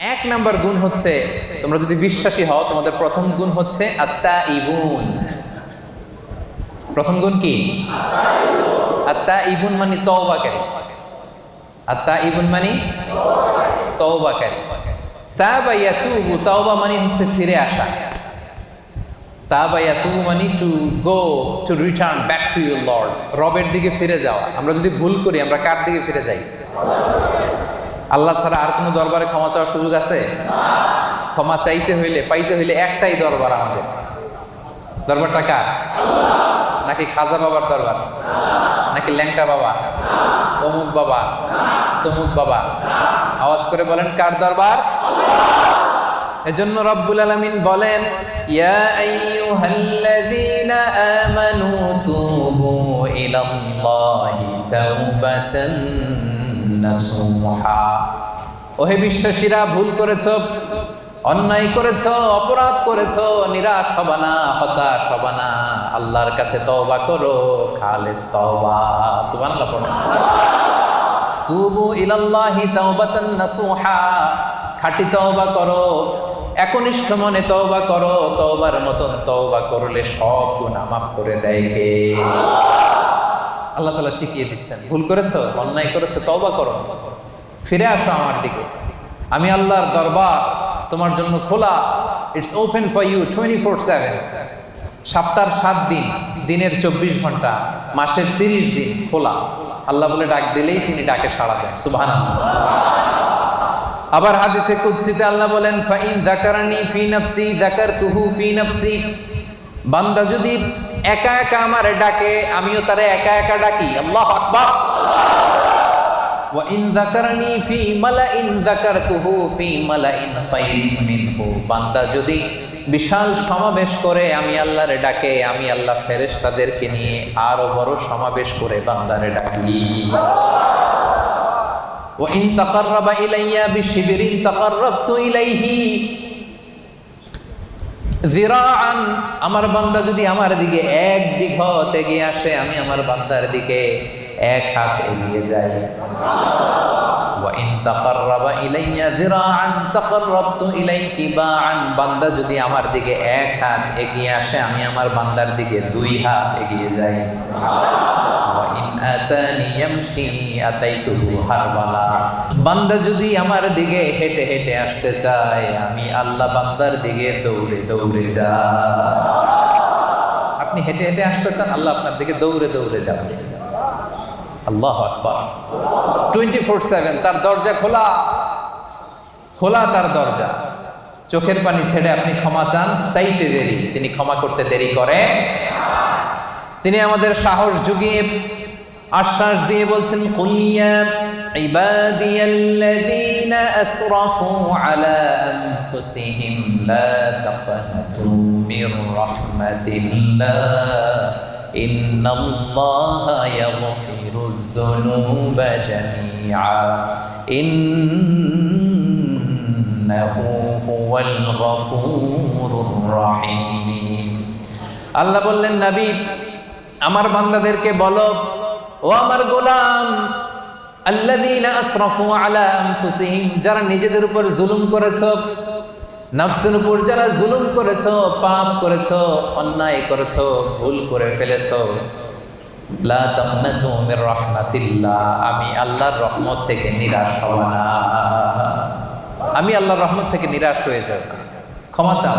এক নাম্বার গুণ হচ্ছে, তোমরা যদি বিশ্বাসী হও, তোমাদের প্রথম গুণ হচ্ছে আত্মা ইবুন প্রথম গুণ কি? আত্মা ইবুন মানে তওবাকারী। আত্মা ইবুন মানে তওবাকারী। তাবা ইয়াতুবু তাওবা মানে হচ্ছে ফিরে আসা। তাবা ইয়াতুবু মানে to go to return back to your lord রবের দিকে ফিরে যাওয়া। আমরা যদি ভুল করি, আমরা কার দিকে ফিরে যাই? আল্লাহ ছাড়া আর কোনো দরবারে ক্ষমা চাওয়ার সুযোগ আছে? ক্ষমা চাইতে হইলে পাইতে হইলে একটাই দরবার আমাদের। দরবারটা কার? নাকি খাজা বাবার দরবার? নাকি ল্যাংটা বাবা? অমুক বাবা? তমুক বাবা? আওয়াজ করে বলেন কার দরবার? এজন্য রব্বুল আলামিন বলেন ইয়া আইয়ুহাল্লাযীনা আমানু তুবু ইলাল্লাহি তাওবাতান নাসুহা ওহে বিশ্বাসীরা, ভুল করেছ, অন্যায় করেছ, অপরাধ করেছ, নিরাশ হবা হতাশ হবা না। আল্লাহর কাছে তওবা করো, খালিস তওবা। সুবহানাল্লাহ, পড়ো। তুবু ইলাল্লাহি তাওবাতান নাসুহা। খাঁটি তওবা করো, একনিষ্ঠ মনে তওবা করো, তওবার মতন তওবা করলে সব গুনাহ মাফ করে দেয় কে? আল্লাহ তাআলা শিখিয়ে দিচ্ছেন। ভুল করেছ? অন্যায় করেছ? তওবা করো। ফিরে আসো আমার দিকে। আমি আল্লাহর দরবার তোমার জন্য খোলা। It's open for you twenty four seven সপ্তাহের সাত দিন, দিনের চব্বিশ ঘণ্টা, মাসের তিরিশ দিন খোলা। আল্লাহ বলে ডাক দিলেই তিনি ডাকে সাড়া দেন। সুবহান আবার হাদিসে কুদসিতে আল্লাহ বলেন, ফাইন যাকারানি ফি নাফসি, যাকারতুহু ফি নাফসি। বান্দা যদি একা একা আমারে ডাকে আমিও তারে একা একা ডাকি আল্লাহু আকবার ওয়া ইন যাকারানি ফি মালাইন যাকারতুহু ফি মালাইন খায়রিন মিনহু বান্দা যদি বিশাল সমাবেশ করে আমি আল্লাহরে ডাকে আমি আল্লাহ ফেরেশতাদেরকে নিয়ে আরো বড় সমাবেশ করে বান্দারে ডাকি وإن تقرب إلي بشبر تقربت إليه জিরাআন আমার বান্দা যদি আমার দিকে এক বিঘত এগিয়ে আসে আমি আমার বান্দার দিকে এক হাত এগিয়ে যায়। বান্দা যদি আমার দিকে এক হাত এগিয়ে আসে, আমি আমার বান্দার দিকে দুই হাত এগিয়ে যাই। বান্দা যদি আমার দিকে হেঁটে হেঁটে আসতে চায়, আমি আল্লাহ বান্দার দিকে দৌড়ে দৌড়ে যা আপনি হেঁটে হেঁটে আসতে চান, আল্লাহ আপনার দিকে দৌড়ে দৌড়ে যাবেন আল্লাহ আকবার। টোয়েন্টি ফোর সেভেন তার দরজা খোলা। খোলা তার দরজা। চোখের পানি ছেড়ে আপনি ক্ষমা চান, চাইতে দেরি। তিনি ক্ষমা করতে দেরি করে তিনি আমাদের সাহস যুগিয়ে আশ্বাস দিয়ে বলছেন লা তাকনাতু মির রাহমাতিল্লাহ ইন্নাল্লাহা ইয়াগফিরুয যুনুবা জামিআ। ইন্নাহু হুয়াল গফুরুর রাহিম। আল্লাহ বললেন, নবী, আমার বান্দাদেরকে বলো, ও আমার গোলাম, আল্লাযীনা আসরাফু আলা আনফুসিহিম, যারা নিজেদের উপর জুলুম করেছ নফসের উপর যারা জুলুম করেছ, পাপ করেছ, অন্যায় করেছ, ভুল করে ফেলেছো আমি আল্লাহর রহমত থেকে নিরাশ হব না। আমি আল্লাহর রহমত থেকে নিরাশ হয়ে যাব। ক্ষমা চাও।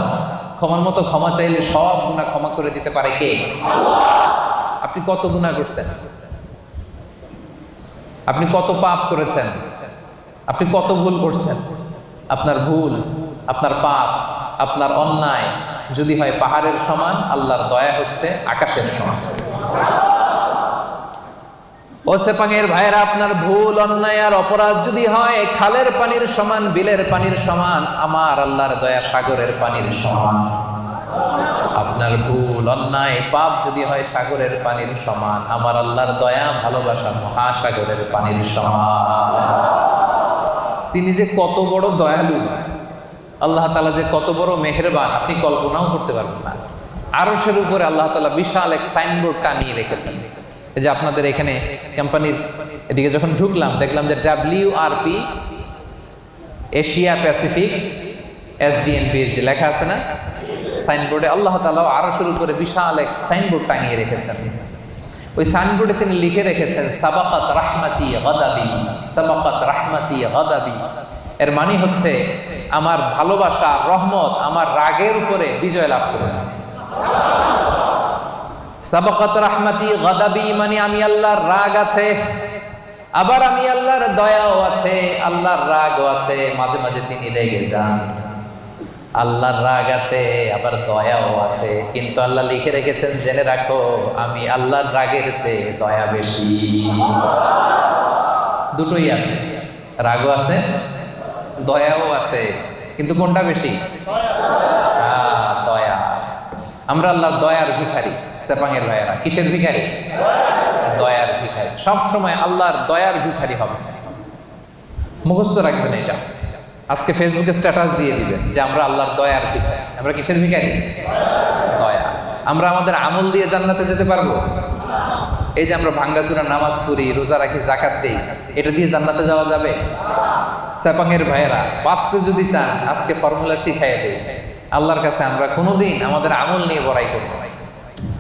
ক্ষমার মতো ক্ষমা চাইলে সব গুণা ক্ষমা করে দিতে পারে কে? আপনি কত গুণা করছেন? আপনি কত পাপ করেছেন? আপনি কত ভুল করছেন? আপনার ভুল আপনার পাপ, আপনার অন্যায় যদি হয় পাহাড়ের সমান, আল্লাহর দয়া হচ্ছে আকাশের সমান। ও সেপাঙের ভাইয়েরা, আপনার ভুল, অন্যায় আর অপরাধ যদি হয়, খালের পানির সমান, বিলের পানির সমান, আমার আল্লাহর দয়া সাগরের পানির সমান। আপনার ভুল, অন্যায়, পাপ যদি হয় সাগরের পানির সমান, আমার আল্লাহর দয়া, ভালোবাসা মহাসাগরের পানির সমান। তিনি যে কত বড় দয়ালু। আল্লাহ তালা যে কত বড় মেহেরবান, আপনি কল্পনাও করতে পারবেন না। আরশের উপরে আল্লাহ তালা বিশাল এক সাইনবোর্ড টানিয়ে রেখেছেন। যে আপনাদের এখানে কোম্পানির এদিকে যখন ঢুকলাম, দেখলাম যে W R P, Asia Pacific SDN PhD লেখা আছে না? সাইনবোর্ডে আল্লাহ তালা আরশের উপরে বিশাল এক সাইনবোর্ড টাঙিয়ে রেখেছেন। ওই সাইনবোর্ডে তিনি লিখে রেখেছেন, সাবাকাত রাহমাতি গদাবি, সাবাকাত রাহমাতি গদাবি। এর মানে হচ্ছে আমার ভালোবাসা, রহমত আমার রাগের উপরে বিজয় লাভ করেছে। সাবাকাত রাহমাতি গদাবি মানে আমি আল্লাহর রাগ আছে, আবার আমি আল্লাহর দয়াও আছে, আল্লাহর রাগও আছে, মাঝে মাঝে তিনি রেগে যান। আল্লাহর রাগ আছে, আবার দয়াও আছে, কিন্তু আল্লাহ লিখে রেখেছেন, জেনে রাখো, আমি আল্লাহর রাগের চেয়ে দয়া বেশি। দুটোই আছে। রাগও আছে দয়াও আছে, কিন্তু কোনটা বেশি? দয়া। আমরা আল্লাহর দয়ার ভিখারি, সেপাঙের দয়ারা কিসের ভিখারি? দয়ার ভিখারি। সব সময় আল্লাহর দয়ার ভিখারি হবে। মুখস্থ রাখবেন এটা। আজকে ফেসবুকে স্ট্যাটাস দিয়ে দিবেন যে আমরা আল্লাহর দয়ার ভিখারি। আমরা কিসের ভিখারি? দয়া। আমরা আমাদের আমল দিয়ে জান্নাতে যেতে পারব? এই যে আমরা ভাঙ্গাচুরা নামাজ পড়ি, রোজা রাখি জাকাত দেই, এটা দিয়ে জান্নাতে যাওয়া যাবে? সেপাঙের ভাইয়েরা, বাঁচতে যদি চান, আজকে ফর্মুলা শিখাই দেই। আল্লাহর কাছে আমরা কোনোদিন আমাদের আমল নিয়ে বড়াই করব।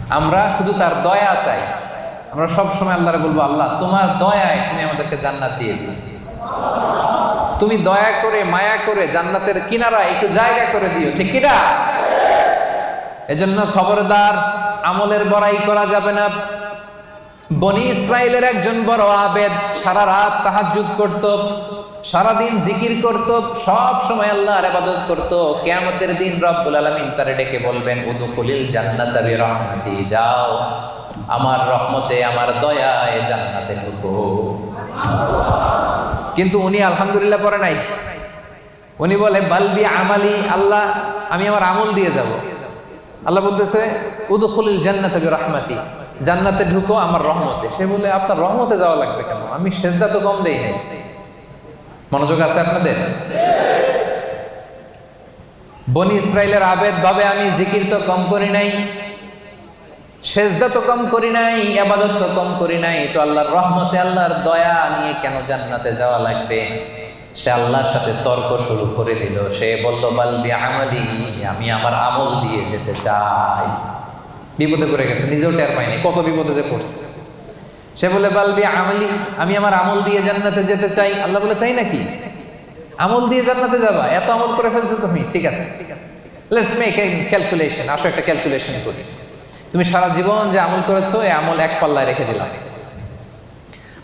আমরা শুধু তার দয়া চাই। আমরা সব সময় আল্লাহরে বলব, আল্লাহ, তোমার দয়ায় তুমি আমাদেরকে জান্নাত দিয়ে দিও। তুমি দয়া করে, মায়া করে জান্নাতের কিনারা একটু জায়গা করে দিও, ঠিক কিনা? এজন্য খবরদার, আমলের বড়াই করা যাবে না। বনি ইসরায়েলের একজন বড় আবেদ সারা রাত তাহাজ্জুদ করত, সারাদিন জিকির করত, সব সময় আল্লাহর ইবাদত করত। কিয়ামতের দিন রব্বুল আলামিন তারে ডেকে বলবেন, উদখুলিল জান্নাতা রহমতি যাও, আমার রহমতে, আমার দয়ায় জান্নাতে ঢুকো। কিন্তু উনি আলহামদুলিল্লাহ পরে নাই। উনি বলে বালবি আমালি, আল্লাহ, আমি আমার আমল দিয়ে যাব। আল্লাহ বলতেছে, উদখুলিল জান্নাত রহমাতি জান্নাতে ঢুকো, আমার রহমতে। সে বলে, আপনার রহমতে যাওয়া লাগবে কেন? আমি সেজদা তো কম দেই নাই। মনোযোগ আছে আপনাদের? বনি ইসরায়েলের আবেদ ভাবে আমি জিকির তো কম করি নাই, সেজদা তো কম করি নাই আবাদত তো কম করি নাই, তো আল্লাহর রহমতে, আল্লাহর দয়া নিয়ে কেন জান্নাতে যাওয়া লাগবে? সে আল্লাহর সাথে তর্ক শুরু করে দিল। সে বলল বালবি আমালি আমি আমার আমল দিয়ে যেতে চাই। বিপদে পড়ে গেছে, নিজেও টের পাইনি, কত বিপদে যে পড়ছে। সে বলে, বালবি, আমলি, আমি আমার আমল দিয়ে জান্নাতে যেতে চাই। আল্লাহ বলে, তাই নাকি? আমল দিয়ে জান্নাতে যাবা, এত আমল করে ফেলছো তুমি, ঠিক আছে। লেটস মেক ক্যালকুলেশন আসো একটা ক্যালকুলেশন করি। তুমি সারা জীবন যে আমল করেছ, এই আমল এক পাল্লায় রেখে দিলাম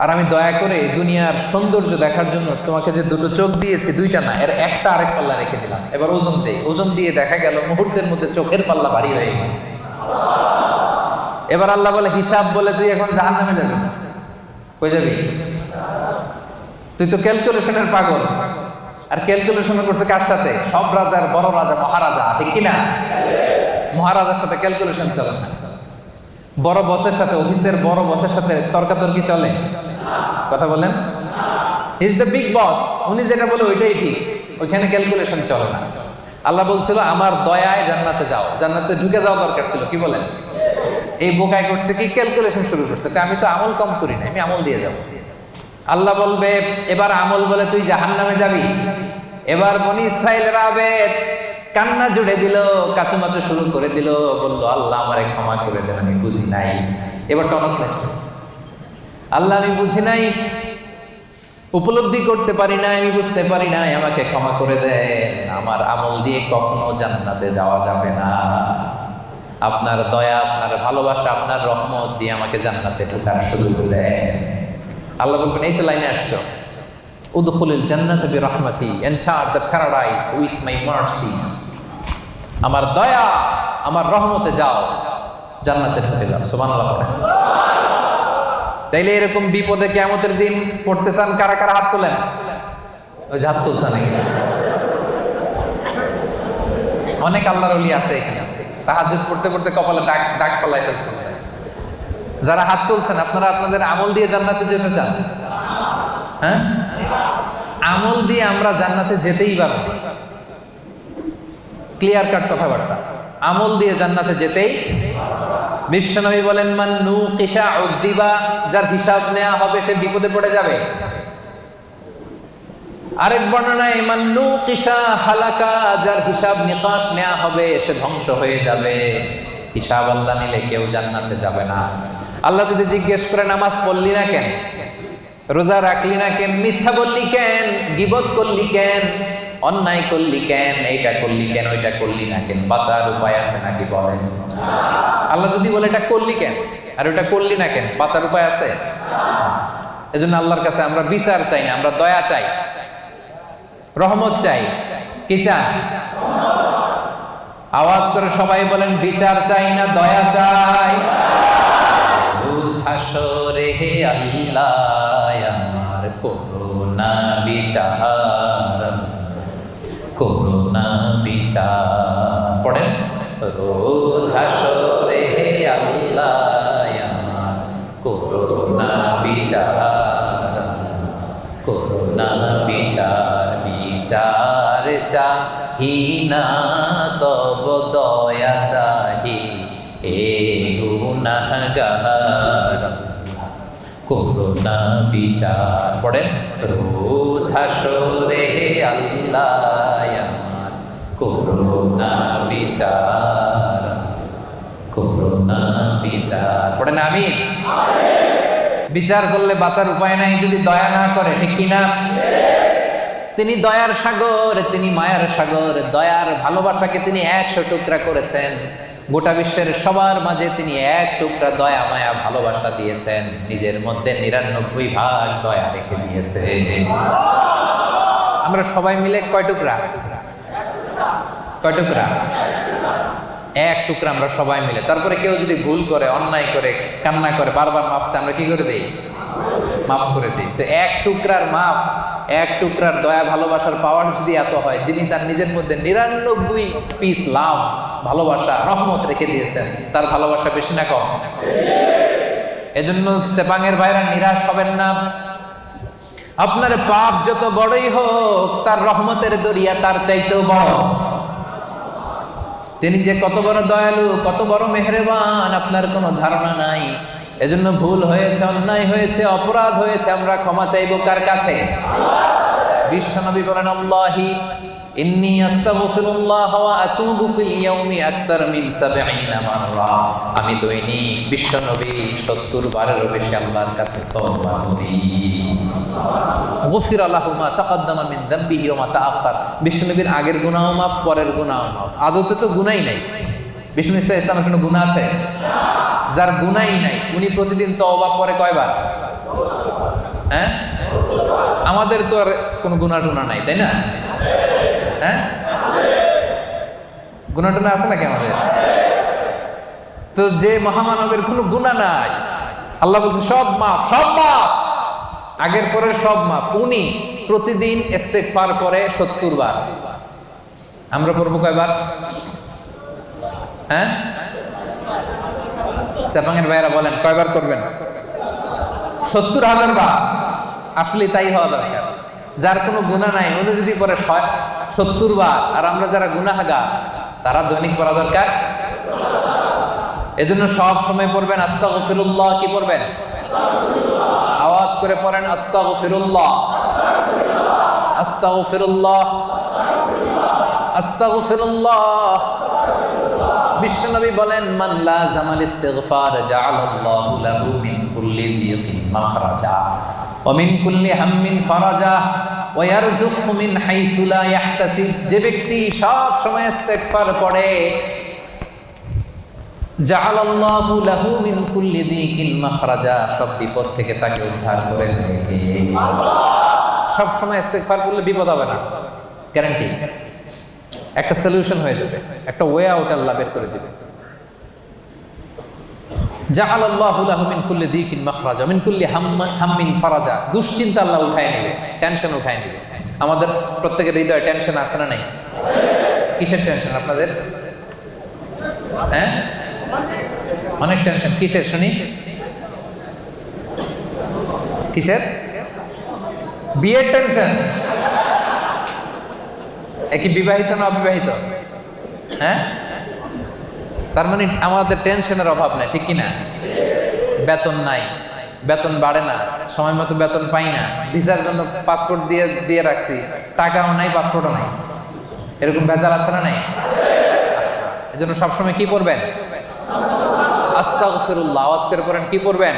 আর আমি দয়া করে দুনিয়ার সৌন্দর্য দেখার জন্য তোমাকে যে দুটো চোখ দিয়েছি, দুইটা না, এর একটা আরেক পাল্লা রেখে দিলাম। এবার ওজন দেই, ওজন দিয়ে দেখা গেল মুহূর্তের মধ্যে চোখের পাল্লা ভারী হয়ে গেছে। এবার আল্লাহ বলে, হিসাব বলে তুই এখন জাহান নামে যাবি। কই যাবি? তুই তো ক্যালকুলেশনের পাগল। আর ক্যালকুলেশন করছে কার সাথে? সব রাজার বড় রাজা, মহারাজা, ঠিক কিনা? মহারাজার সাথে ক্যালকুলেশন চলে না। বড় বসের সাথে অফিসের বড় বসের সাথে তর্কাতর্কি চলে। কথা বলেন? ইজ দ্য বিগ বস উনি যেটা বলে, ওইটাই ঠিক। ওইখানে ক্যালকুলেশন চলে না। আল্লাহ বলছিল, আমার দয়ায় জান্নাতে যাও। জান্নাতে ঢুকে যাওয়া দরকার ছিল, কি বলেন? এই বোকায় করছে কি ক্যালকুলেশন শুরু করছে। আমি তো আমল কম করি না আমি আমল দিয়ে যাব। আল্লাহ বলবে, এবার আমল বলে তুই জাহান নামে যাবি। এবার বনি ইসরায়েলের আবেদ কান্না জুড়ে দিল কাচুমাচু শুরু করে দিল, বলল, আল্লাহ আমারে ক্ষমা করে দেন, আমি বুঝি নাই। এবার টনক লাগছে। আল্লাহ, আমি বুঝি নাই। উপলব্ধি করতে পারি না আমি বুঝতে পারি নাই, আমাকে ক্ষমা করে দেন। আমার আমল দিয়ে কখনো জান্নাতে যাওয়া যাবে না। আপনার দয়া, আপনার ভালোবাসা, আপনার রহমত দিয়ে আমাকে জান্নাতে ঢোকার সুযোগ দেন। আল্লাহ বলবেন, এই তো লাইনে আসছো। উদখুলিল জান্নাতে বি রহমাতি enter the paradise with my mercy আমার দয়া, আমার রহমতে যাও। জান্নাতে ঢুকে যাও। সুবহানাল্লাহ তাইলে এরকম বিপদে কেমতের দিন পড়তে চান, কারা কারা হাত তোলেন? ওই যে হাত তুলছে নাকি? অনেক আল্লাহর অলি আছে এখানে। তাহাজুদ পড়তে পড়তে কপালে দাগ দাগ ফলাই ফেলছে। যারা হাত তুলছেন, আপনারা আপনাদের আমল দিয়ে জান্নাতে যেতে চান? হ্যাঁ? আমল দিয়ে আমরা জান্নাতে যেতেই পারব। ক্লিয়ার কাট কথাবার্তা। আমল দিয়ে জান্নাতে যেতেই বিশ্বনবী বলেন, মান নু কিসা উদ্দিবা যার হিসাব নেওয়া হবে সে বিপদে পড়ে যাবে। আরেক বর্ণনায় মান্নু কিসা হালাকা যার হিসাব নিকাশ নেওয়া হবে সে ধ্বংস হয়ে যাবে। হিসাব আল্লাহ নিলে কেউ জান্নাতে যাবে না। আল্লাহ যদি জিজ্ঞেস করে, নামাজ পড়লি না কেন? রোজা রাখলি না কেন? মিথ্যা বললি কেন? গিবত করলি কেন? অন্যায় করলি কেন, এইটা করলি কেন, ওইটা করলি না কেন? বাঁচার উপায় আছে নাকি বলেন? আল্লাহ যদি বলে, এটা করলি কেন? আর ওটা করলি না কেন? বাঁচার উপায় আছে? এজন্য আল্লাহর কাছে আমরা বিচার চাই না, আমরা দয়া চাই। রহমত চাই। কি চান আওয়াজ করে সবাই বলেন, বিচার চাই না, দয়া চাই। বুঝাসরে হে আল্লাহ, আমার করোনা বিচার। করোনা বিচার বিচার চাহি না, তব দয়া চাহি। হে গুনাহগার করোনা বিচার। পড়েন? রোজ হাসরে করোনা বিচার। করোনা বিচার। পড়েন? আমি বিচার করলে বাঁচার উপায় নাই, যদি দয়া না করে, ঠিক কিনা? তিনি দয়ার সাগর, তিনি মায়ার সাগর, দয়ার ভালোবাসাকে তিনি একশো টুকরা করেছেন। গোটা বিশ্বের সবার মাঝে তিনি এক টুকরা দয়া, মায়া, ভালোবাসা দিয়েছেন। নিজের মধ্যে নিরানব্বই ভাগ দয়া রেখে দিয়েছে আমরা সবাই মিলে কয় টুকরা? কয় টুকরা? এক টুকরা আমরা সবাই মিলে। তারপরে কেউ যদি ভুল করে, অন্যায় করে, কান্না করে, বারবার মাফ চাই আমরা কি করে দিই? মাফ করে দিই। তো এক টুকরার মাফ, এক টুকরার দয়া, ভালোবাসার পাওয়ার যদি এত হয়, যিনি তার নিজের মধ্যে নিরানব্বই পিস লাভ ভালোবাসা, রহমত রেখে দিয়েছেন, তার ভালোবাসা বেশি না কম? এজন্য সেপাঙের ভাইরা নিরাশ হবেন না। আপনার পাপ যত বড়ই হোক, তার রহমতের দরিয়া তার চাইতেও বড়। তিনি যে কত বড় দয়ালু, কত বড় মেহরবান, আপনার কোনো ধারণা নাই। এজন্য ভুল হয়েছে, অন্যায় হয়েছে, অপরাধ হয়েছে, আমরা ক্ষমা চাইব কার কাছে? বিশ্বনবী বলেন, আল্লাহি ইন্নী আস্তাগফিরুল্লাহ ওয়া আতুবু ফিল ইয়াউমি আকসার মিন 70 মাররা। আমি দৈনিক বিশ্বনবী 70 বারেরও বেশি আল্লাহর কাছে তওবা করি। গফির আল্লাহ মা তাকাদ্দামা মিন দাম্বিহি ওয়া মা তাআখার বিশ্বনবীর আগের গুনাহ মাফ, পরের গুনাহ মাফ। আদতে তো গুনাই নাই। বিষ্ণু ইসা ইসলামের কোনো গুনাহ আছে? যার গুনাই নাই, উনি প্রতিদিন তওবা করে কয়বার? হ্যাঁ? আমাদের তো আর কোনো গুনাহ টুনা নাই, তাই না? হ্যাঁ? গুনাহ টুনা আছে নাকি আমাদের? তো যে মহামানবের কোনো গুনাহ নাই, আল্লাহ বলছে, সব মাফ সব মাফ। আগের পরের সব মাফ। উনি প্রতিদিন ইস্তেগফার করে সত্তর বার। আমরা পড়ব কয়বার? হ্যাঁ? সেপাঙের ভাইয়েরা বলেন, কয়বার করবেন? সত্তর হাজার বার। আসলে তাই হওয়া দরকার। যার কোনো গুণা নাই, উনি যদি পরে সত্তর বার, আর আমরা যারা গুনাহাগা তারা দৈনিক পড়া দরকার? এজন্য সব সময় পড়বেন, আস্তাগফিরুল্লাহ, কি পড়বেন? আওয়াজ করে পড়েন, আস্তাগফিরুল্লাহ। আস্তাগফিরুল্লাহ। আস্তাগফিরুল্লাহ। বিশ্বনবী বলেন, মান লাজামাল ইস্তিগফার জাআলাল্লাহু লাহু মিন কুল্লি দিয়িন মাখরাজা। ওয়া মিন কুল্লি হাম্মিন ফারাজা ওয়া ইয়ারযুকহু মিন হাইসু লা ইয়াহতাসিব। যে ব্যক্তি সব সময় ইস্তিগফার জাআলাল্লাহু লাহু মিন কুল্লি মাখরাজা, সব বিপদ থেকে তাকে উদ্ধার করে নেবে। সব সময় ইস্তেগফার করলে বিপদ হবে না। গ্যারান্টি একটা সলিউশন হয়ে যাবে। একটা ওয়ে আউট আল্লাহ বের করে দিবে। মিন দুশ্চিন্তা উঠায় টেনশন আমাদের প্রত্যেকের হৃদয়ে টেনশন আছে না নাই? কিসের টেনশন আপনাদের? হ্যাঁ? অনেক টেনশন কিসের? শুনি। কিসের? বিয়ের টেনশন একই বিবাহিত না অবিবাহিত? হ্যাঁ? তার মানে আমাদের টেনশনের অভাব নাই, ঠিক কিনা? বেতন নাই, বেতন বাড়ে না, সময় মতো বেতন পাই না, ভিসার জন্য পাসপোর্ট দিয়ে দিয়ে রাখছি, টাকাও নাই পাসপোর্টও নাই। এরকম ভেজাল আছে না নাই? এজন্য সবসময় কি পড়বেন? আস্তাগফিরুল্লাহ। আওয়াজ করে পড়েন, কি পড়বেন?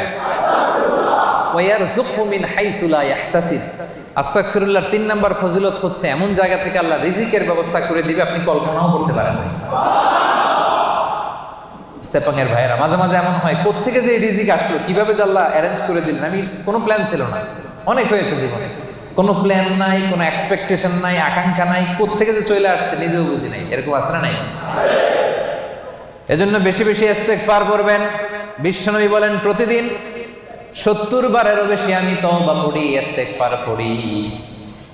ওয়ারযুকহু মিন হাইসু লা ইয়াহতাসিব। আস্তাগফিরুল্লাহর তিন নাম্বার ফজিলত হচ্ছে, এমন জায়গা থেকে আল্লাহ রিজিকের ব্যবস্থা করে দিবে, আপনি কল্পনাও করতে পারেন না সেপাঙের ভাইয়েরা। মাঝে মাঝে এমন হয়, কোত্থেকে যে রিজিক আসলো, কীভাবে যে আল্লাহ অ্যারেঞ্জ করে দিলেন, আমি, কোনো প্ল্যান ছিল না। অনেক হয়েছে জীবনে। কোনো প্ল্যান নাই, কোনো এক্সপেকটেশন নাই, আকাঙ্ক্ষা নাই, কোত্থেকে যে চলে আসছে, নিজেও বুঝি নাই। এরকম না নাই? এজন্য বেশি বেশি ইস্তেগফার করবেন। বিশ্বনবী বলেন, প্রতিদিন সত্তর বারেরও বেশি আমি তওবা পড়ি পার পড়ি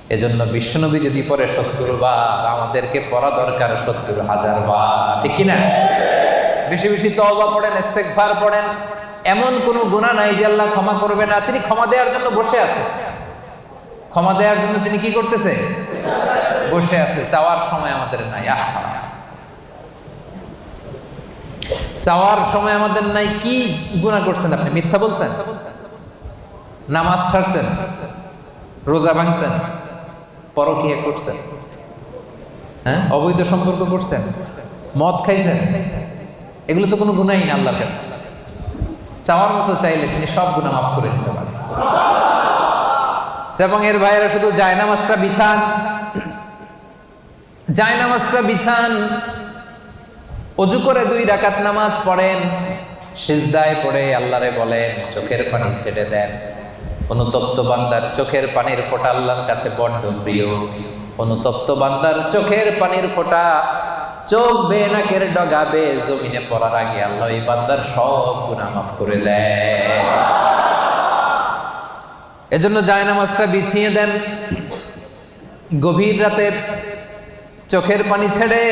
এজন্য বিশ্বনবী যদি পরে সত্তর বার আমাদেরকে পড়া দরকার, সত্তর হাজার বার। ঠিক কিনা? বেশি বেশি তওবা পড়েন, ইস্তেগফার পড়েন। এমন কোনো গুনাহ নাই যে আল্লাহ ক্ষমা করবে না। তিনি ক্ষমা দেওয়ার জন্য বসে আছে। ক্ষমা দেওয়ার জন্য তিনি কি করতেছে? বসে আছে। চাওয়ার সময় আমাদের নাই। আহা! চাওয়ার সময় আমাদের নাই। কি গুণা করছেন আপনি? মিথ্যা বলছেন? নামাজ ছাড়ছেন? রোজা ভাঙছেন? পরকিয়া করছেন? হ্যাঁ? অবৈধ সম্পর্ক করছেন? মদ খাইছেন? এগুলো তো কোনো গুণাই না আল্লাহর কাছে। চাওয়ার মতো চাইলে তিনি সব গুণা মাফ করে দিতে পারেন। এবং এর ভাইয়েরা শুধু জায়নামাজটা বিছান। জায়নামাজটা বিছান, অজু করে দুই রাকাত নামাজ পড়েন, সিজদায় পড়ে আল্লাহরে বলেন, চোখের পানি ছেড়ে দেন। অনুতপ্ত বান্দার চোখের পানির ফোঁটা আল্লাহর কাছে বড্ড প্রিয়। অনুতপ্ত বান্দার চোখের পানির ফোঁটা চোখ বে নাকের ডগাবে জমিনে পড়ার আগে আল্লাহ এই বান্দার সব গুনাহ মাফ করে দেয়। এজন্য জায়নামাজটা বিছিয়ে দেন। গভীর রাতে চোখের পানি ছেড়ে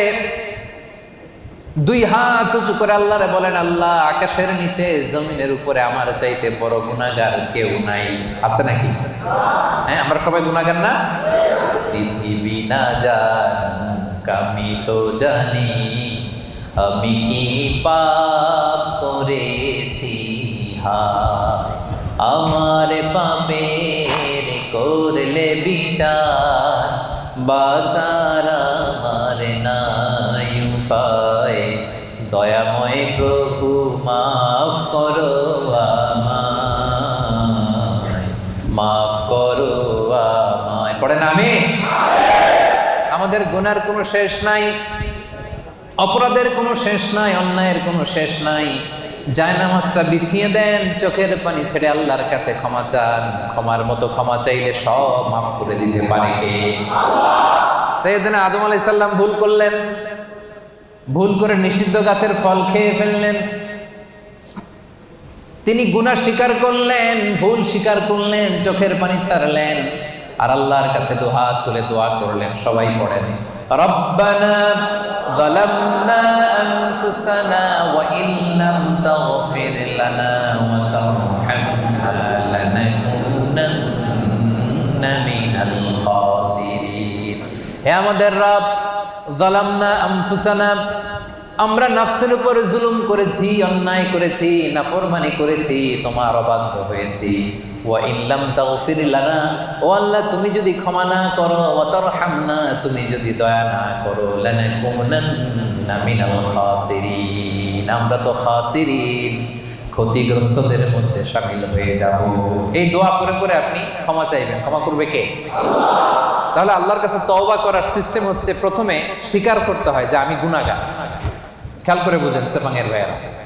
দুই হাত উঁচু করে আল্লাহরে বলেন, আল্লাহ, আকাশের নিচে জমিনের উপরে আমার চাইতে বড় গুণাগার কেউ নাই। আছে নাকি? হ্যাঁ আমরা সবাই গুণাগার না? পৃথিবী না জান আমি তো জানি আমি কি পাপ করেছি হায়। আমার পাপের করলে বিচার বাজার আমাদের গুনার কোনো শেষ নাই, অপরাধের কোনো শেষ নাই, অন্যায়ের কোনো শেষ নাই। জায়নামাজটা বিছিয়ে দেন, চোখের পানি ছেড়ে আল্লাহর কাছে ক্ষমা চান। ক্ষমার মতো ক্ষমা চাইলে সব মাফ করে দিতে পারে সেদিন আদম আলাই সাল্লাম ভুল করলেন, ভুল করে নিষিদ্ধ গাছের ফল খেয়ে ফেললেন। তিনি গুনাহ স্বীকার করলেন, ভুল স্বীকার করলেন, চোখের পানি ছাড়লেন। আর আল্লাহর কাছে দুহাত তুলে দোয়া করলেন সবাই পড়েন রব্বানা ظلمنا أنفسنا وإن لم تغفر لنا وترحمنا لنكونن من الخاسرين হে আমাদের রব ظلمنا أنفسنا আমরা নাফসের উপর জুলুম করেছি অন্যায় করেছি নাফরমানি করেছি তোমার অবাধ্য হয়েছি ওয়া ইল্লাম তাগফির লানা। ও আল্লাহ, তুমি যদি ক্ষমা না করো, ওয়া তারহামনা, তুমি যদি দয়া না করো লানাকুনান্না মিনাল খাসিরিন। আমরা তো খাসিরিন, ক্ষতিগ্রস্তদের মধ্যে শামিল হয়ে যাব। এই দোয়া করে করে আপনি ক্ষমা চাইবেন। ক্ষমা করবে কে? তাহলে আল্লাহর কাছে তওবা করার সিস্টেম হচ্ছে প্রথমে স্বীকার করতে হয় যে আমি গুনাহগার। খেয়াল করে বুঝেন সেপাঙের ভাইয়ারা।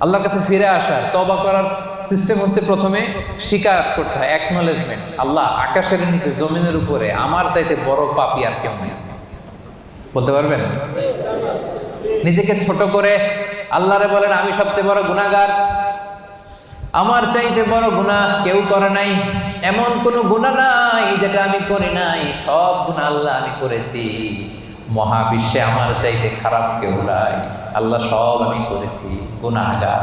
আল্লাহর কাছে ফিরে আসার তবা করার সিস্টেম হচ্ছে প্রথমে স্বীকার করতে হয় অ্যাকনোলেজমেন্ট আল্লাহ আকাশের নিচে, জমিনের উপরে, আমার চাইতে বড় পাপি আর কেউ নেই। বলতে পারবেন? নিজেকে ছোট করে আল্লাহরে বলেন, আমি সবচেয়ে বড় গুণাগার আমার চাইতে বড় গুণা কেউ করে নাই। এমন কোনো গুণা নাই যেটা আমি করি নাই। সব গুণা আল্লাহ আমি করেছি। মহাবিশ্বে আমার চাইতে খারাপ কেউ নাই। আল্লাহ সব আমি করেছি, গুনাহগার।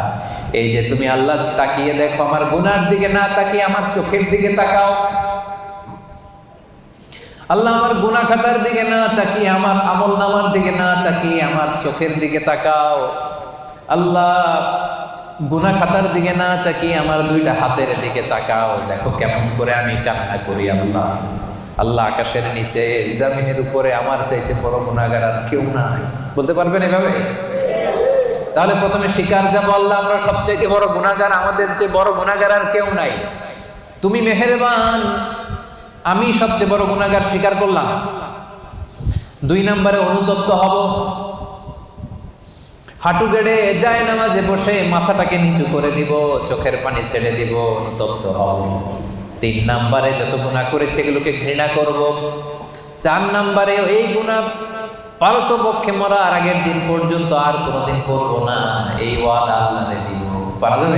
এই যে তুমি আল্লাহ তাকিয়ে দেখো, আমার গুনার দিকে না তাকিয়ে আমার চোখের দিকে তাকাও। আল্লাহ আমার গুনা খাতার দিকে না তাকিয়ে, আমার আমল নামার দিকে না তাকিয়ে আমার চোখের দিকে তাকাও। আল্লাহ গুনা খাতার দিকে না তাকিয়ে আমার দুইটা হাতের দিকে তাকাও। দেখো কেমন করে আমি কান্না করি, আল্লাহ। আল্লাহ আকাশের নিচে, জামিনের উপরে আমার চাইতে বড় গুণাগার আর কেউ নাই। বলতে পারবেন এভাবে? তাহলে প্রথমে শিকার যা বললাম আমরা সবচাইতে বড় গুণাগার আমাদের যে বড় গুণাগার আর কেউ নাই। তুমি মেহেরবান, আমি সবচেয়ে বড় গুণাগার স্বীকার করলাম। দুই নম্বরে অনুতপ্ত হব। হাঁটু গেড়ে যায় নামাজে বসে মাথাটাকে নিচু করে দিব চোখের পানি ছেড়ে দিব, অনুতপ্ত হব। তিন নাম্বারে যত গুণা করেছে এগুলোকে ঘৃণা করব। চার নাম্বারে, এই গুণা পারত পক্ষে মরার আগের দিন পর্যন্ত আর কোনোদিন করব না। এই ওয়াদা আল্লাহ দিব। পারা যাবে?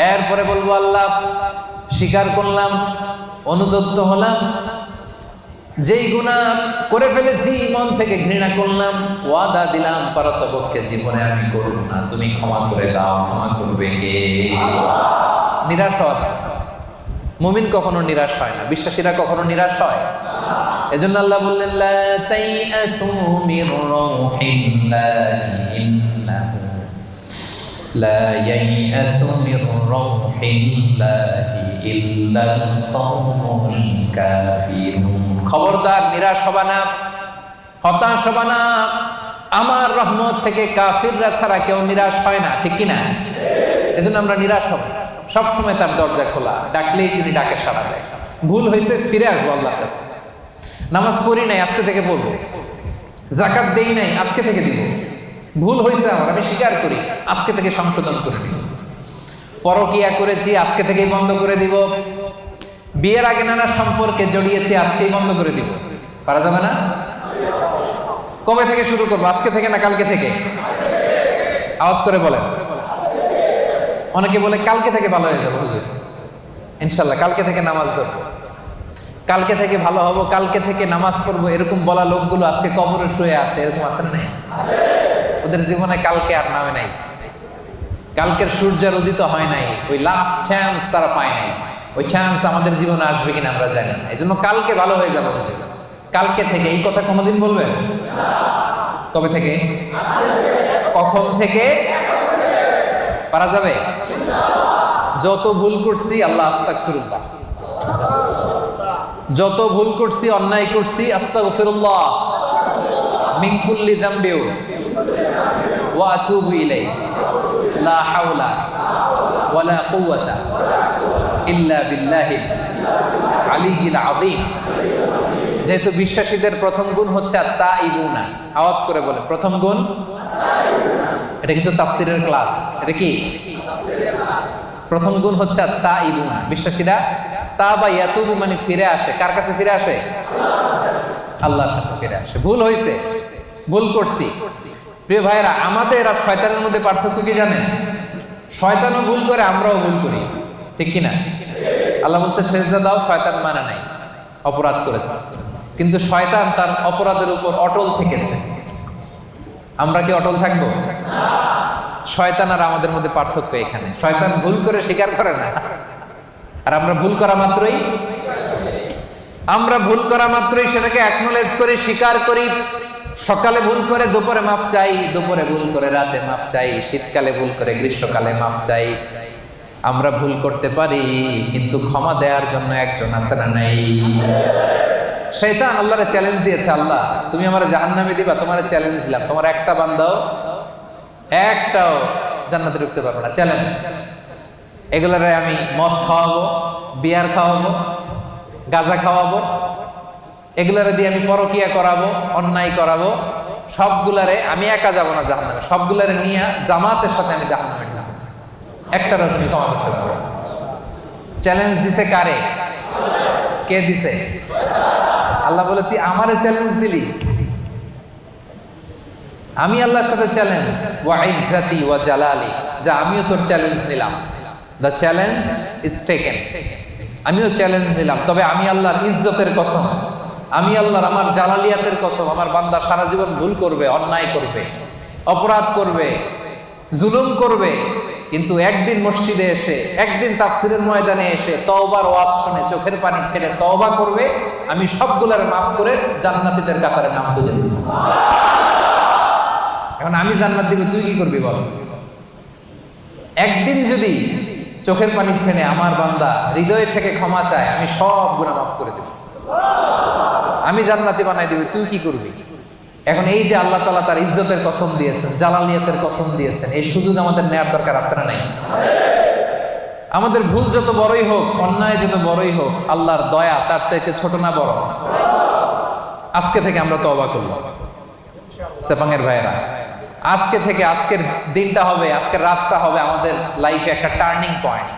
এরপরে বলব, আল্লাহ স্বীকার করলাম, অনুতপ্ত হলাম। যেই গুণা করে ফেলেছি, মন থেকে ঘৃণা করলাম, ওয়াদা দিলাম পারতপক্ষে জীবনে আমি করব না। তুমি ক্ষমা করে দাও। ক্ষমা করবে কে? নিরাশ। মুমিন কখনো নিরাশ হয় না। বিশ্বাসীরা কখনো নিরাশ হয়? এজন্য আল্লাহ বললেন, লা খবরদার, নিরাশ হবা না, হতাশ হবা না। আমার রহমত থেকে কাফিররা ছাড়া কেউ নিরাশ হয় না, ঠিক কি না এজন্য আমরা নিরাশ হব। সবসময় তার দরজা খোলা। ডাকলেই তিনি ডাকে সাড়া দেয়। ভুল হয়েছে, ফিরে আসব আল্লাহর কাছে। নামাজ পড়ি নাই, আজকে থেকে পড়ব জাকাত দেই নাই, আজকে থেকে দিব। ভুল হয়েছে আমার, আমি স্বীকার করি, আজকে থেকে সংশোধন করে দিব। পরকিয়া করেছি, আজকে থেকেই বন্ধ করে দিব। বিয়ের আগে নানা সম্পর্কে জড়িয়েছি, আজকেই বন্ধ করে দিব। পারা যাবে না? কবে থেকে শুরু করব? আজকে থেকে না কালকে থেকে? আওয়াজ করে বলেন। অনেকে বলে, কালকে থেকে ভালো হয়ে যাব হুজুর। ইনশাল্লাহ কালকে থেকে নামাজ ধরবো। কালকে থেকে ভালো হব, কালকে থেকে নামাজ পড়ব, এরকম বলা লোকগুলো আজকে কবরে শুয়ে আছে, এরকম আছেন নাই? ওদের জীবনে কালকে আর নামে নাই। কালকের সূর্যের উদিত হয় নাই, ওই লাস্ট চান্স তারা পায় নাই। ওই চান্স আমাদের জীবনে আসবে কিনা আমরা জানি না। এই জন্য কালকে ভালো হয়ে যাব কালকে থেকে, এই কথা কোনোদিন বলবেন? কবে থেকে? কখন থেকে? পারা যাবে? যত ভুল করছি, আল্লাহ আস্তাক ফিরুল্লাহ যত ভুল করছি, অন্যায় করছি আস্তাক ফিরুল্লাহ মিনকুল্লি জাম্বিউ ওয়ালা ইল্লা যেহেতু বিশ্বাসীদের প্রথম গুণ হচ্ছে তা ইবুনা আওয়াজ করে বলে প্রথম গুণ এটা কিন্তু তাফসিরের ক্লাস। এটা কি? প্রথম গুণ হচ্ছে তা ইবুনা বিশ্বাসীরা তা বা ইয়াতুবু মানে ফিরে আসে। কার কাছে ফিরে আসে? আল্লাহর কাছে ফিরে আসে। ভুল হয়েছে ভুল করছি। প্রিয় ভাইরা আমাদের আর শয়তানের মধ্যে পার্থক্য কি জানেন? শয়তানও ভুল করে, আমরাও ভুল করি। ঠিক কি না আল্লাহ বলছে, সেজদা দাও, শয়তান মানে নাই। অপরাধ করেছে। কিন্তু শয়তান তার অপরাধের উপর অটল থেকেছে। আমরা কি অটল থাকব? শয়তান আর আমাদের মধ্যে পার্থক্য এখানে। শয়তান ভুল করে স্বীকার করে না। আর আমরা ভুল করা মাত্রই? আমরা ভুল করা মাত্রই সেটাকে অ্যাকনোলেজ করে, স্বীকার করি। সকালে ভুল করে, দুপুরে মাফ চাই। দুপুরে ভুল করে, রাতে মাফ চাই। শীতকালে ভুল করে, গ্রীষ্মকালে মাফ চাই। আমরা ভুল করতে পারি, কিন্তু ক্ষমা দেওয়ার জন্য একজন আছে না নাই? শৈতান আল্লাহরে চ্যালেঞ্জ দিয়েছে, আল্লাহ, তুমি আমার জাহান্নামে দিবা, তোমার চ্যালেঞ্জ দিলাম। তোমার একটা বান্দাও, একটাও জান্নাতে ঢুকতে পারব না। চ্যালেঞ্জ এগুলারে আমি মদ খাওয়াবো বিয়ার খাওয়াবো, গাঁজা খাওয়াবো, এগুলারে দিয়ে আমি পরকিয়া করাবো, অন্যায় করাবো, সবগুলারে আমি একা যাব না জাহান্নামে। সবগুলারে নিয়ে জামাতের সাথে আমি জাহান্নামে যাব। একটারও তুমি ক্ষমা করতে পারো চ্যালেঞ্জ দিছে কারে? কে দিছে? আল্লাহ বলে, তুই আমারে চ্যালেঞ্জ দিলি। আমি আল্লাহর সাথে চ্যালেঞ্জ ওয়া ইজ্জাতি ওয়া জালালি, যা আমিও তোর চ্যালেঞ্জ নিলাম দ্য চ্যালেঞ্জ ইজ টেকেন আমিও চ্যালেঞ্জ নিলাম তবে আমি আল্লাহর ইজ্জতের কসম। আমি আল্লাহর আমার জালালিয়াতের কসম। আমার বান্দা সারা জীবন ভুল করবে, অন্যায় করবে, অপরাধ করবে, জুলুম করবে। কিন্তু একদিন মসজিদে এসে, একদিন তাফসিরের ময়দানে এসে তওবার ওয়াজ শুনে চোখের পানি ছেড়ে তওবা করবে, আমি সবগুলার মাফ করে জান্নাতীদের কাতারে নাম তুলে দেব। এখন আমি জান্নাত দিব, তুই কি করবি বল? একদিন যদি চোখের পানি ছেনে আমার বান্দা হৃদয় থেকে ক্ষমা চায়, আমি সব গুণা মাফ করে দেব। আমি জান্নাতি বানাই দেবে, তুই কি করবি? এখন এই যে আল্লাহ তালা তার ইজ্জতের কসম দিয়েছেন জালালিয়াতের কসম দিয়েছেন, এই সুযোগ আমাদের নেয়ার দরকার আছে না নাই? আমাদের ভুল যত বড়ই হোক, অন্যায় যত বড়ই হোক, আল্লাহর দয়া তার চাইতে ছোট না বড়। আজকে থেকে আমরা তওবা করব। সেপাঙ্গের ভাইয়েরা, আজকে থেকে আজকের দিনটা হবে, আজকের রাতটা হবে আমাদের লাইফে একটা টার্নিং পয়েন্ট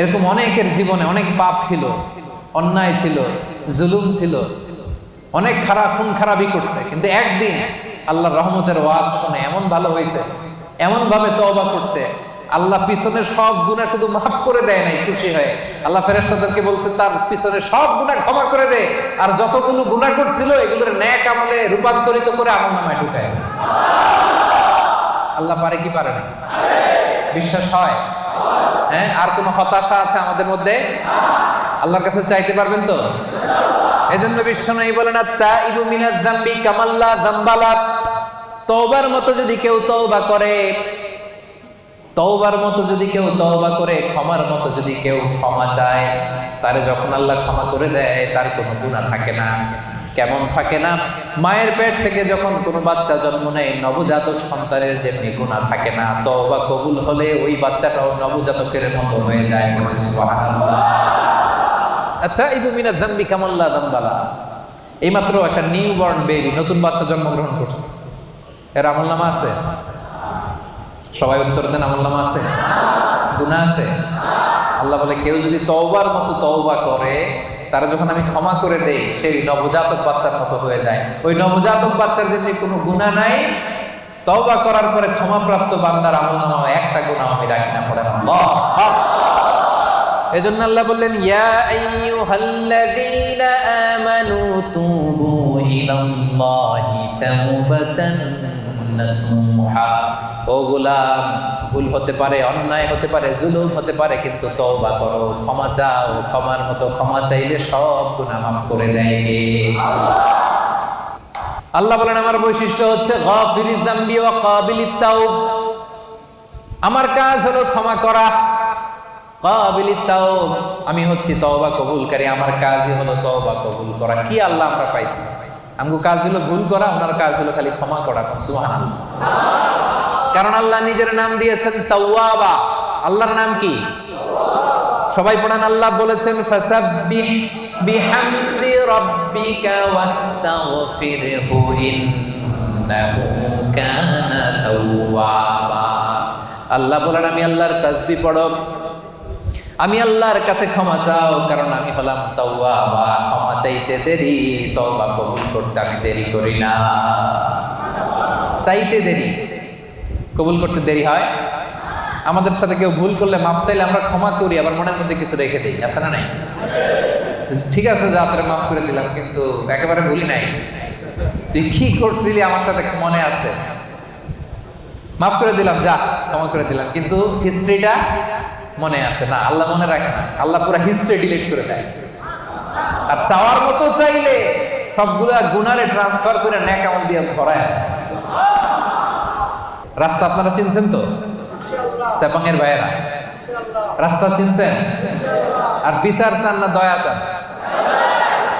এরকম অনেকের জীবনে অনেক পাপ ছিল, অন্যায় ছিল, জুলুম ছিল। অনেক খারাপ খুন খারাপই করছে, কিন্তু একদিন আল্লাহ রহমতের ওয়াজ শুনে এমন ভালো হয়েছে এমন ভাবে তওবা করছে, আল্লাহ পিছনের সব গুণা শুধু মাফ করে দেয় নাই, খুশি হয়ে। আল্লাহ ফেরেশতাদেরকে বলছে, তার পিছনে সব গুণা ক্ষমা করে দেয় আর যতগুলো গুণা করছিল, এগুলোর ন্যাক আমলে রূপান্তরিত করে আমার নামায় ঢুকায় আল্লাহ পারে কি পারে না? বিশ্বাস হয়? হ্যাঁ আর কোনো হতাশা আছে আমাদের মধ্যে? আল্লাহর কাছে চাইতে পারবেন তো? এজন্য বিশ্ব নাই বলেন তা ইবু মিনাজ জাম্বি কামাল্লা জাম্বালা তওবার মতো যদি কেউ তওবা করে, তওবার মতো যদি কেউ তওবা করে, ক্ষমার মতো যদি কেউ ক্ষমা চায়, তারে যখন আল্লাহ ক্ষমা করে দেয়, তার কোনো গুণা থাকে না। কেমন থাকে না? মায়ের পেট থেকে যখন কোনো বাচ্চা জন্ম নেয়, নবজাতক সন্তানের যেমনি গুণা থাকে না, তওবা কবুল হলে ওই বাচ্চাটাও নবজাতকের মতো হয়ে যায়। কামাল্লা এইমাত্র একটা বেবি নতুন বাচ্চা জন্মগ্রহণ করছে। এর আমল নামা আছে? সবাই উত্তর দেন, আমল নামা আছে? গুণা আছে? আল্লাহ বলে, কেউ যদি তওবার মতো তওবা করে, তারা যখন আমি ক্ষমা করে দেই, সেই নবজাতক বাচ্চার মতো হয়ে যায়। ওই নবজাতক বাচ্চার যেমনি কোনো গুণা নাই, তওবা করার পরে ক্ষমাপ্রাপ্ত বান্দার আমল নামা একটা গুণা আমি রাখি না আল্লাহ। এজন্য আল্লাহ বললেন, ইয়া আইয়ুহাল্লাযীনা আমানু তুবু ইলাল্লাহি তাওবাতান নাসুহা ও গোলাম, ভুল হতে পারে, অন্যায় হতে পারে, জুলুম হতে পারে, কিন্তু তওবা করো, ক্ষমা চাও, ক্ষমার মতো ক্ষমা চাইলে সব গুনাহ মাফ করে দেয় কে? আল্লাহ বলেন, আমার বৈশিষ্ট্য হচ্ছে গাফিরিজ যামবি ওয়া কাবিলিত তাওব। আমার কাজ হলো ক্ষমা করা তাওব আমি হচ্ছি তওবা কবুলকারী আমার কাজই হলো তওবা কবুল করা। কি আল্লাহ আমরা পাইছি? আমগো কাজ হলো ভুল করা, ওনার কাজ হলো খালি ক্ষমা করা কারণ আল্লাহ নিজের নাম দিয়েছেন তাওয়াবা। আল্লাহর নাম কি? সবাই পড়েন, আল্লাহ বলেছেন আল্লাহ বলেন, আমি আল্লাহর তাসবিহ পড়ো আমি আল্লাহর কাছে ক্ষমা চাও, কারণ আমি হলাম তাওয়াবা ক্ষমা চাইতে দেরি, তওবা কবুল করতে আমি দেরি করি না। চাইতে দেরি। কবুল করতে দেরি হয়? আমাদের সাথে কেউ ভুল করলে মাফ চাইলে আমরা ক্ষমা করি, আবার মনের মধ্যে কিছু রেখে দিই, আছে না নাই? ঠিক আছে, যা তোরে মাফ করে দিলাম, কিন্তু একেবারে ভুলি নাই। তুই কি করছিলি আমার সাথে মনে আছে? মাফ করে দিলাম, যা, ক্ষমা করে দিলাম, কিন্তু হিস্ট্রিটা মনে আছে, না, আল্লাহ মনে রাখে না। আল্লাহ পুরো হিস্ট্রি ডিলিট করে দেয়। আর চাওয়ার মতো চাইলে সবগুলা গুনারে ট্রান্সফার করে ন্যাক আমল দিয়ে ভরায়। রাস্তা আপনারা চিনছেন তো? সেপাঙ্গের ভাইয়েরা। রাস্তা চিনছেন? আর বিচার চান না, দয়া চান।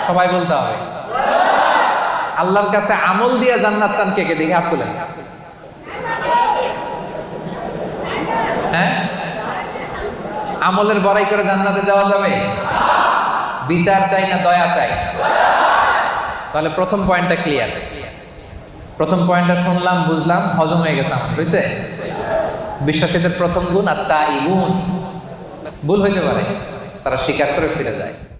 সবাই বলতে হবে। আল্লাহর কাছে আমল দিয়ে জান্নাত চান কে কে? দেখে হাত তুলেন। হ্যাঁ? আমলের বড়াই করে জান্নাতে যাওয়া যাবে? বিচার চাই না দয়া চাই? তাহলে প্রথম পয়েন্টটা ক্লিয়ার প্রথম পয়েন্টটা শুনলাম, বুঝলাম, হজম হয়ে গেছে আমার বুঝছে বিশ্বাসীদের প্রথম গুণ আর তা ভুল হইতে পারে, তারা স্বীকার করে ফিরে যায়।